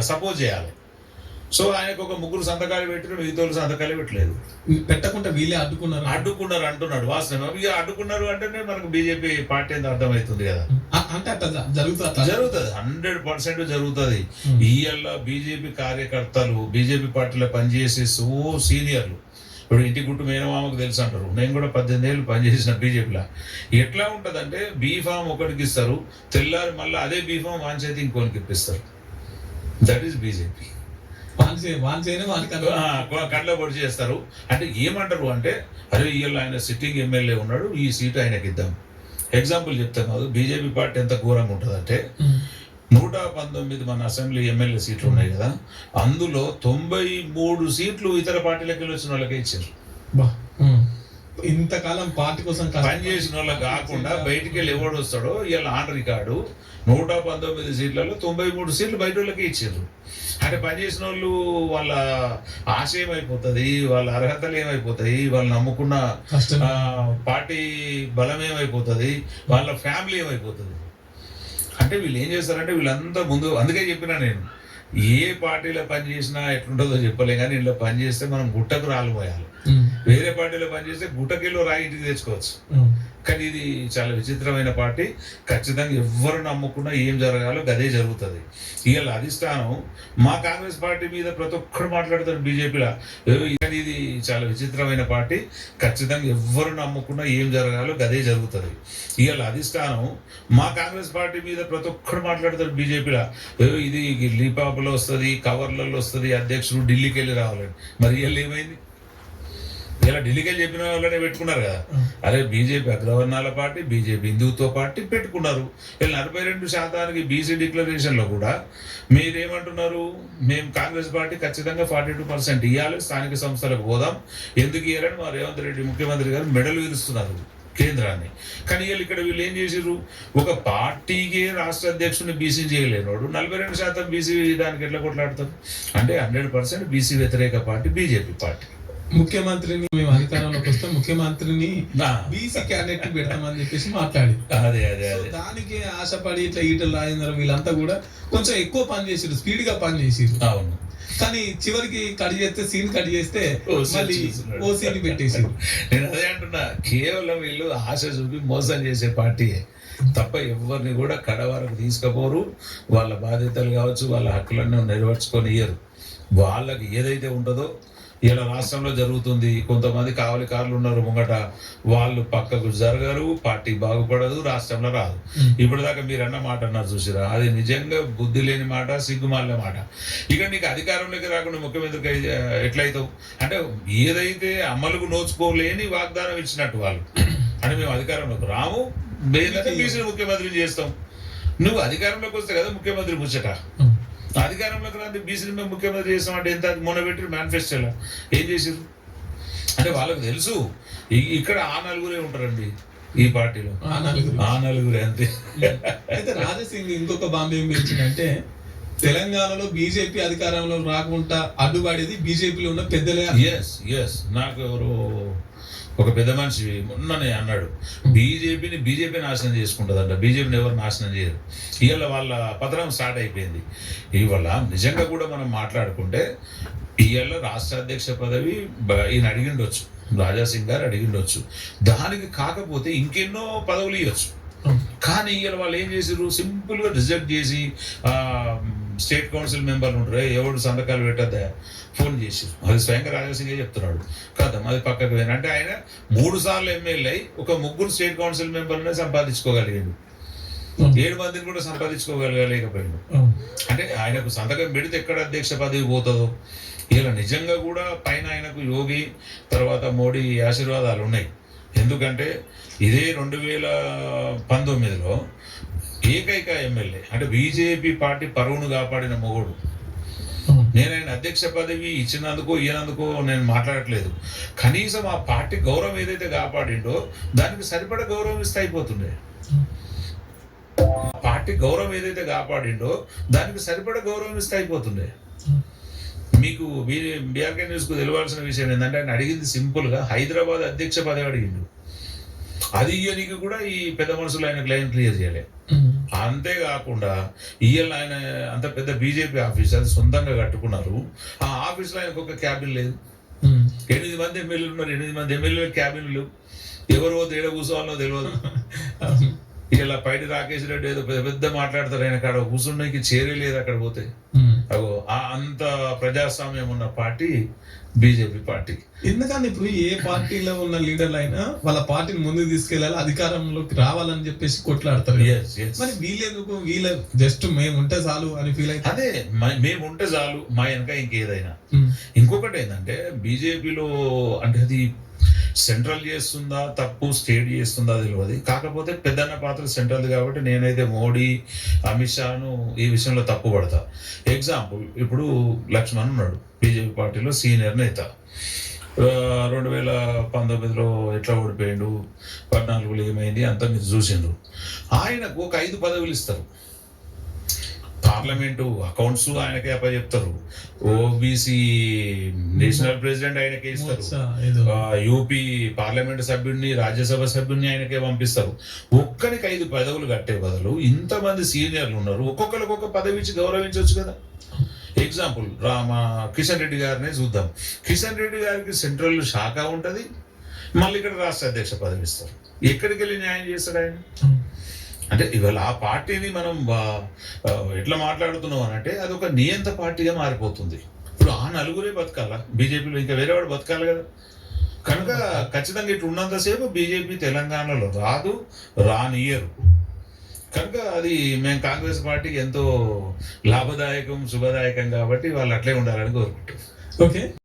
Suppose చేయాలి. So ఆయనకు ఒక ముగ్గురు సంతకాలు పెట్టిన మిగతా సంతకాలు పెట్టలేదు. పెట్టకుండా వీళ్ళే అడ్డుకున్నారు. అడ్డుకున్నారు అంటున్నాడు వాస్తవం ఇక అడ్డుకున్నారు అంటేనే మనకు బీజేపీ పార్టీ ఎంత అర్థమవుతుంది కదా. అంటే జరుగుతుంది జరుగుతుంది. హండ్రెడ్ పర్సెంట్ జరుగుతుంది. ఇవాళ బీజేపీ కార్యకర్తలు బీజేపీ పార్టీలో పనిచేసే సో సీనియర్లు. ఇప్పుడు ఇంటి గుట్టు మేనమామకు తెలుసు అంటారు. నేను కూడా పద్దెనిమిది ఏళ్ళు పనిచేసిన బీజేపీలో. ఎట్లా ఉంటుందంటే బీఫామ్ ఒకటికి ఇస్తారు. తెల్లారి మళ్ళీ అదే బీఫామ్ వాన్ చేతి ఇంకోనికి ఇప్పిస్తారు. దట్ ఈస్ బీజేపీ కళ్ళ పొడి చేస్తారు అంటే ఏమంటారు అంటే అరే ఇవాళ ఆయన సిట్టింగ్ ఎమ్మెల్యే ఉన్నాడు ఈ సీటు ఆయనకి ఇద్దాం ఎగ్జాంపుల్ చెప్తాను కాదు బీజేపీ పార్టీ ఎంత ఘోరంగా ఉంటుందంటే ఉమ్. నూట పంతొమ్మిది మన అసెంబ్లీ ఎమ్మెల్యే సీట్లు ఉన్నాయి కదా అందులో తొంభై మూడు సీట్లు ఇతర పార్టీలకు వెళ్ళి వచ్చిన వాళ్ళకే ఇచ్చారు బా. ఉమ్. ఇంతకాలం పార్టీ కోసం పని చేసిన వాళ్ళకి కాకుండా బయటికి వెళ్ళి ఎవడు వస్తాడో ఇవాళ ఆన్ రికార్డు నూట పంతొమ్మిది సీట్లలో తొంభై మూడు సీట్లు బయట వాళ్ళకే ఇచ్చారు. అంటే పని చేసిన వాళ్ళు వాళ్ళ ఆశయం అయిపోతుంది వాళ్ళ అర్హతలు ఏమైపోతాయి వాళ్ళు నమ్ముకున్న పార్టీ బలం ఏమైపోతుంది వాళ్ళ ఫ్యామిలీ ఏమైపోతుంది. అంటే వీళ్ళు ఏం చేస్తారంటే వీళ్ళంతా ముందు అందుకే చెప్పినా నేను ఏ పార్టీలో పని చేసినా ఎట్లుంటుందో చెప్పలేం కానీ ఇంట్లో పని చేస్తే మనం గుట్టకు రాలు పోయాలి ఉమ్. వేరే పార్టీలో పని చేస్తే గుట్టకెళ్ళి రాయి ఇంటికి తెచ్చుకోవచ్చు. కానీ ఇది చాలా విచిత్రమైన పార్టీ. ఖచ్చితంగా ఎవ్వరు నమ్ముకున్నా ఏం జరగాలో గదే జరుగుతుంది. ఇవాళ అధిష్టానం మా కాంగ్రెస్ పార్టీ మీద ప్రతి ఒక్కరు మాట్లాడతారు బీజేపీలో. కానీ ఇది చాలా విచిత్రమైన పార్టీ. ఖచ్చితంగా ఎవ్వరు నమ్ముకున్నా ఏం జరగాలో గదే జరుగుతుంది. ఇవాళ అధిష్టానం మా కాంగ్రెస్ పార్టీ మీద ప్రతి ఒక్కరు మాట్లాడతారు బీజేపీలో. ఇది లీపాపులో వస్తుంది కవర్లలో వస్తుంది అధ్యక్షుడు ఢిల్లీకి వెళ్ళి రావాలని. మరి ఇవాళ ఏమైంది? ఇలా ఢిల్లీకి చెప్పిన వాళ్ళనే పెట్టుకున్నారు కదా. అరే బీజేపీ అగ్రవర్ణాల పార్టీ బీజేపీ హిందుత్వ పార్టీ పెట్టుకున్నారు. వీళ్ళు నలభై రెండు శాతానికి బీసీ డిక్లరేషన్లో కూడా మీరేమంటున్నారు? మేము కాంగ్రెస్ పార్టీ ఖచ్చితంగా ఫార్టీ టూ పర్సెంట్ ఇవ్వాలి స్థానిక సంస్థలకు పోదాం. ఎందుకు ఇవ్వాలని మా రేవంత్ రెడ్డి ముఖ్యమంత్రి గారు మెడలు విరుస్తున్నారు కేంద్రాన్ని. కానీ వీళ్ళు ఇక్కడ వీళ్ళు ఏం చేసిర్రు? ఒక పార్టీకే రాష్ట్ర అధ్యక్షుడిని బీసీ చేయలేనోడు నలభై రెండు శాతం బీసీ దానికి ఎట్లా కొట్లాడతారు? అంటే హండ్రెడ్ పర్సెంట్ బీసీ వ్యతిరేక పార్టీ బీజేపీ పార్టీ. ముఖ్యమంత్రిని మేము అధికారంలోకి వస్తే ముఖ్యమంత్రిని బీసీ క్యాండిడేట్ పెడతామని చెప్పేసి మాట్లాడి. అదే అదే దానికి ఆశపడి ఇట్లా ఈటల రాజేంద్ర వీళ్ళంతా కూడా కొంచెం ఎక్కువ పని చేసిరు స్పీడ్గా పని చేసిరు అవును. కానీ చివరికి కట్ చేస్తే సీన్ కట్ చేస్తే మళ్ళీ. ఓసీని పెట్టేసిరు నేను అదే అంటున్నా కేవలం వీళ్ళు ఆశ చూపి మోసం చేసే పార్టీయే తప్ప ఎవరిని కూడా కడ వరకు తీసుకుపోరు. వాళ్ళ బాధ్యతలు కావచ్చు వాళ్ళ హక్కులన్నీ నెరవేర్చుకొని ఇయ్యరు. వాళ్ళకి ఏదైతే ఉంటుందో ఇలా రాష్ట్రంలో జరుగుతుంది. కొంతమంది కావలి కార్లు ఉన్నారు ముంగట. వాళ్ళు పక్కకు జరగరు పార్టీ బాగుపడదు రాష్ట్రంలో రాదు. ఇప్పుడు దాకా మీరు అన్న మాట అన్నారు చూసిరా. అది నిజంగా బుద్ధి లేని మాట సిగ్గుమాలిన మాట. ఇక నీకు అధికారంలోకి రాకుండా ముఖ్యమంత్రికి ఎట్లయితావు? అంటే ఏదైతే అమలుకు నోచుకోలేని వాగ్దానం ఇచ్చినట్టు వాళ్ళు. అంటే మేము అధికారంలోకి రాము బీసీ ముఖ్యమంత్రిని చేస్తాం. నువ్వు అధికారంలోకి వస్తే కదా ముఖ్యమంత్రి ముచ్చట. అధికారంలోకి రాదు బీసీని మేము ముఖ్యమంత్రి చేస్తాం అంటే ఎంత? మొన్న పెట్టి మేనిఫెస్టోలో ఏం చేసారు? అంటే వాళ్ళకి తెలుసు ఇక్కడ ఆ నలుగురే ఉంటారండి ఈ పార్టీలో. ఆ నలుగురు. ఆ నలుగురే అంతే. అయితే రాజసింగ్ ఇంకొక బాంబే ఏం తెలంగాణలో బీజేపీ అధికారంలో రాకుండా అడ్డుపడేది బీజేపీలో ఉన్న పెద్దలే. ఎస్ ఎస్ నాకు ఎవరు ఒక పెద్ద మనిషి మొన్ననే అన్నాడు బీజేపీని బీజేపీ నాశనం చేసుకుంటుందంట బీజేపీని ఎవరు నాశనం చేయరు. ఇవాళ వాళ్ళ పత్రం స్టార్ట్ అయిపోయింది. ఇవాళ నిజంగా కూడా మనం మాట్లాడుకుంటే ఇవాళ రాష్ట్ర అధ్యక్ష పదవి ఈయన అడిగిండొచ్చు రాజా సింగ్ గారు అడిగిండొచ్చు. దానికి కాకపోతే ఇంకెన్నో పదవులు ఇవ్వచ్చు కానీ ఇవాళ వాళ్ళు ఏం చేసారు సింపుల్గా రిజెక్ట్ చేసి స్టేట్ కౌన్సిల్ మెంబర్లు ఉంటారు. "ఏ, ఎవడు సంతకాలు పెట్టద్దా? ఫోన్ చేసి. అది స్వయంగా రాజాసింగే చెప్తున్నాడు. కదా అది పక్కకు పోయిన. అంటే ఆయన మూడు సార్లు ఎమ్మెల్యే అయి ఒక ముగ్గురు స్టేట్ కౌన్సిల్ మెంబర్లనే సంపాదించుకోగలిగాడు. ఏడు మందిని కూడా సంపాదించుకోగలగలేకపోయాడు అంటే ఆయనకు సంతకం పెడితే ఎక్కడ అధ్యక్ష పదవి పోతుందో? ఇలా నిజంగా కూడా పైన ఆయనకు యోగి తర్వాత మోడీ ఆశీర్వాదాలు ఉన్నాయి. ఎందుకంటే ఇదే రెండు వేల పంతొమ్మిదిలో ఏకైక ఎమ్మెల్యే. అంటే బీజేపీ పార్టీ పరువును కాపాడిన మొగుడు. నేను ఆయన అధ్యక్ష పదవి ఇచ్చినందుకు ఇయ్యనందుకు నేను మాట్లాడట్లేదు. కనీసం ఆ పార్టీ గౌరవం ఏదైతే కాపాడిండో దానికి సరిపడ గౌరవం ఇస్తే అయిపోతుండే. పార్టీ గౌరవం ఏదైతే కాపాడిండో దానికి సరిపడ గౌరవం ఇస్తే అయిపోతుండే. మీకు బీఆర్కే న్యూస్కు తెలియాల్సిన విషయం ఏంటంటే ఆయన అడిగింది సింపుల్గా హైదరాబాద్ అధ్యక్ష పదవి అడిగిండు. అది ఇయ్యనికి కూడా ఈ పెద్ద మనుషులు ఆయన క్లెయిమ్ క్లియర్ చేయలే. ఆ అంతేకాకుండా ఇవాళ ఆయన అంత పెద్ద బీజేపీ ఆఫీస్ అది సొంతంగా కట్టుకున్నారు. ఆ ఆఫీస్లో ఆయనకు ఒక క్యాబిన్ లేదు. ఎనిమిది మంది ఎమ్మెల్యేలు ఉన్నారు. ఎనిమిది మంది ఎమ్మెల్యేలు క్యాబిన్లు ఎవరు తేడా కూర్చోవాలో తెలియదు. ఇలా పైటి రాకేష్ రెడ్డి ఏదో పెద్ద పెద్ద మాట్లాడతారు. ఆయన కాడ కూర్చుండకి చేరే లేదు అక్కడ పోతే. ఆ అంత ప్రజాస్వామ్యం ఉన్న పార్టీ బీజేపీ పార్టీ. ఎందుకని ఇప్పుడు ఏ పార్టీలో ఉన్న లీడర్లు అయినా వాళ్ళ పార్టీని ముందుకు తీసుకెళ్ళాలి అధికారంలోకి రావాలని చెప్పేసి కొట్లాడతారు. మరి వీళ్ళెందుకు? వీళ్ళ జస్ట్ మేము ఉంటే చాలు అని ఫీల్ అయితే అదే మేము ఉంటే చాలు మా వెనక ఇంకేదైనా. ఇంకొకటి ఏంటంటే బీజేపీలో అంటే అది సెంట్రల్ చేస్తుందా తప్పు స్టేట్ చేస్తుందా తెలియదు కాకపోతే పెద్దన్న పాత్ర సెంట్రల్ది కాబట్టి నేనైతే మోడీ అమిత్ షాను ఈ విషయంలో తప్పు పడతా. ఎగ్జాంపుల్ ఇప్పుడు లక్ష్మణ్ ఉన్నాడు బీజేపీ పార్టీలో సీనియర్ నేత. రెండు వేల పంతొమ్మిదిలో ఎట్లా ఓడిపోయిండు పద్నాలుగులో ఏమైంది అంతా మీరు చూసిండ్రు. ఆయనకు ఒక ఐదు పదవులు ఇస్తారు. పార్లమెంటు అకౌంట్స్ ఆయనకే అప్పచెప్తారు ఓబీసీ నేషనల్ ప్రెసిడెంట్ ఆయనకే ఇస్తారు. యూపీ పార్లమెంట్ సభ్యుడిని రాజ్యసభ సభ్యుడిని ఆయనకే పంపిస్తారు. ఒక్కరికి ఐదు పదవులు కట్టే బదులు ఇంతమంది సీనియర్లు ఉన్నారు. ఒక్కొక్కరికి ఒక పదవి ఇచ్చి గౌరవించవచ్చు కదా. ఎగ్జాంపుల్ రామ కిషన్ రెడ్డి గారినే చూద్దాం. కిషన్ రెడ్డి గారికి సెంట్రల్ శాఖ ఉంటది. మళ్ళీ ఇక్కడ రాష్ట్ర అధ్యక్ష పదవి ఇస్తారు. ఎక్కడికి వెళ్ళి న్యాయం చేస్తాడు ఆయన? అంటే ఇవాళ ఆ పార్టీని మనం ఎట్లా మాట్లాడుతున్నాం అని అంటే అది ఒక నియంత పార్టీగా మారిపోతుంది. ఇప్పుడు ఆ నలుగురే బతకాలా? బీజేపీలో ఇంకా వేరే వాడు బతకాలి కదా. కనుక ఖచ్చితంగా ఇట్లా ఉన్నంతసేపు బీజేపీ తెలంగాణలో రాదు రానియరు కనుక అది మేము కాంగ్రెస్ పార్టీకి ఎంతో లాభదాయకం శుభదాయకం కాబట్టి వాళ్ళు అట్లే ఉండాలని కోరుకుంటాం ఓకే.